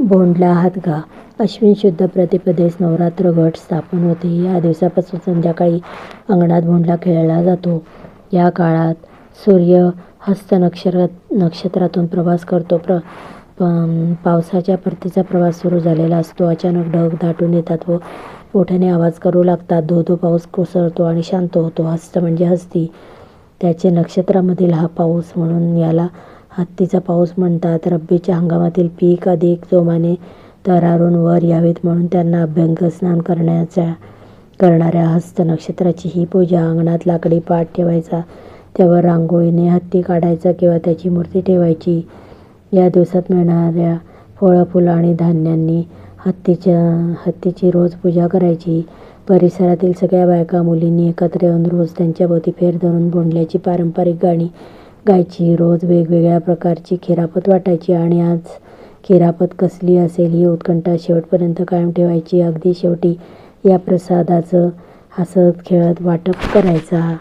भोंडला हातगा अश्विन शुद्ध प्रतिपदेस नवरात्र घट स्थापन होते. या दिवसापासून संध्याकाळी अंगणात भोंडला खेळला जातो. या काळात सूर्य हस्त नक्षत्रातून प्रवास करतो. प्र पावसाच्या परतीचा प्रवास सुरू झालेला असतो. अचानक ढग दाटून येतात व मोठ्याने आवाज करू लागतात. धो-धो पाऊस कोसळतो आणि शांत होतो. हस्त म्हणजे हस्ती त्याचे नक्षत्रामधील हा पाऊस म्हणून याला हत्तीचा पाऊस म्हणतात. रब्बीच्या हंगामातील पीक अधिक जोमाने तरारून वर यावीत म्हणून त्यांना अभ्यंगस्नान करणाऱ्या हस्त नक्षत्राची ही पूजा. अंगणात लाकडी पाट ठेवायचा, त्यावर रांगोळीने हत्ती काढायचा किंवा त्याची मूर्ती ठेवायची. या दिवसात मिळणाऱ्या फळं, फुलं आणि धान्यांनी हत्तीची रोज पूजा करायची. परिसरातील सगळ्या बायका, मुलींनी एकत्र येऊन रोज त्याच्याभोवती फेर धरून भोंडल्याची पारंपरिक गाणी गायची. रोज वेगवेगळ्या प्रकारची खिरापत वाटायची आणि आज खिरापत कसली असेल ही उत्कंठा शेवटपर्यंत कायम ठेवायची. अगदी शेवटी या प्रसादाचं हसत खेळत वाटप करायचा.